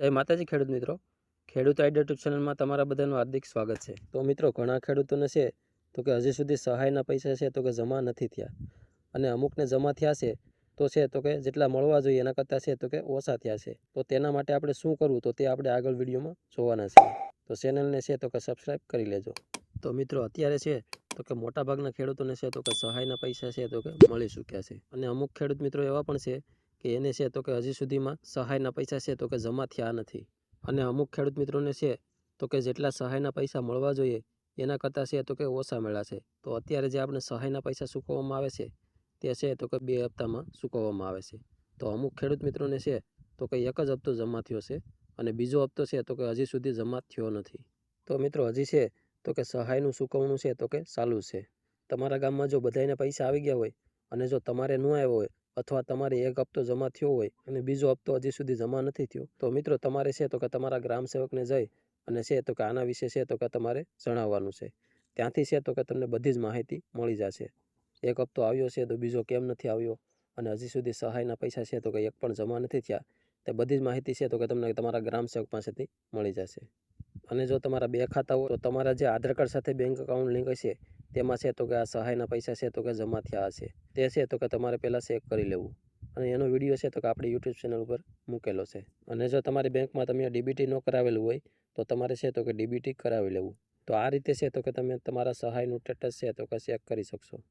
જય માતાજી ખેડૂત મિત્રો. ખેડૂત આઈડિયા યુટ્યુબ ચેનલમાં તમારા બધાનું હાર્દિક સ્વાગત છે. તો મિત્રો, ઘણા ખેડૂતોને છે તો કે હજી સુધી સહાયના પૈસા છે તો કે જમા નથી થયા. અને અમુકને જમા થયા છે તો છે તો કે જેટલા મળવા જોઈએ એના કરતાં છે તો કે ઓછા થયા છે. તો તેના માટે આપણે શું કરવું તો તે આપણે આગળ વિડીયોમાં જોવાના છે. તો ચેનલને છે તો કે સબસ્ક્રાઈબ કરી લેજો. તો મિત્રો, અત્યારે છે તો કે મોટાભાગના ખેડૂતોને છે તો કે સહાયના પૈસા છે તો કે મળી ચૂક્યા છે. અને અમુક ખેડૂત મિત્રો એવા પણ છે કે એને છે તો કે હજી સુધીમાં સહાયના પૈસા છે તો કે જમા થયા નથી. અને અમુક ખેડૂત મિત્રોને છે તો કે જેટલા સહાયના પૈસા મળવા જોઈએ, એના કરતાં છે તો કે ઓછા મળ્યા છે. તો અત્યારે જે આપણે સહાયના પૈસા ચૂકવવામાં આવે છે, તે છે તો કે બે હપ્તામાં ચૂકવવામાં આવે છે. તો અમુક ખેડૂત મિત્રોને છે તો કે એક જ હપ્તો જમા થયો છે અને બીજો હપ્તો છે તો કે હજી સુધી જમા થયો નથી. તો મિત્રો હજી છે તો કે સહાયનું ચૂકવણું છે તો કે ચાલુ છે. તમારા ગામમાં જો બધાને પૈસા આવી ગયા હોય અને જો તમારે ન આવ્યો હોય અથવા તમારે એક હપ્તો જમા થયો હોય અને બીજો હપ્તો હજી સુધી જમા નથી થયો, તો મિત્રો તમારે છે તો કે તમારા ગ્રામ સેવકને જઈ અને છે તો કે આના વિશે છે તો કે તમારે જણાવવાનું છે. ત્યાંથી છે તો કે તમને બધી જ માહિતી મળી જશે. એક હપ્તો આવ્યો છે તો બીજો કેમ નથી આવ્યો અને હજી સુધી સહાયના પૈસા છે તો કે એક પણ જમા નથી થયા, તે બધી જ માહિતી છે તો કે તમને તમારા ગ્રામ સેવક પાસેથી મળી જશે. અને જો તમારા બે ખાતા હોય તો તમારા જે આધાર કાર્ડ સાથે બેંક એકાઉન્ટ લિંક હશે તેમાં છે તો કે આ સહાયના પૈસા છે તો કે જમા થયા હશે. તે છે તો કે તમારે પહેલાં ચેક કરી લેવું. અને એનો વીડિયો છે તો કે આપણી યુટ્યુબ ચેનલ ઉપર મૂકેલો છે. અને જો તમારી બેંકમાં તમે ડીબીટી ન કરાવેલું હોય, તો તમારે છે તો કે ડીબીટી કરાવી લેવું. તો આ રીતે છે તો કે તમે તમારા સહાયનું સ્ટેટસ છે તો કે ચેક કરી શકશો.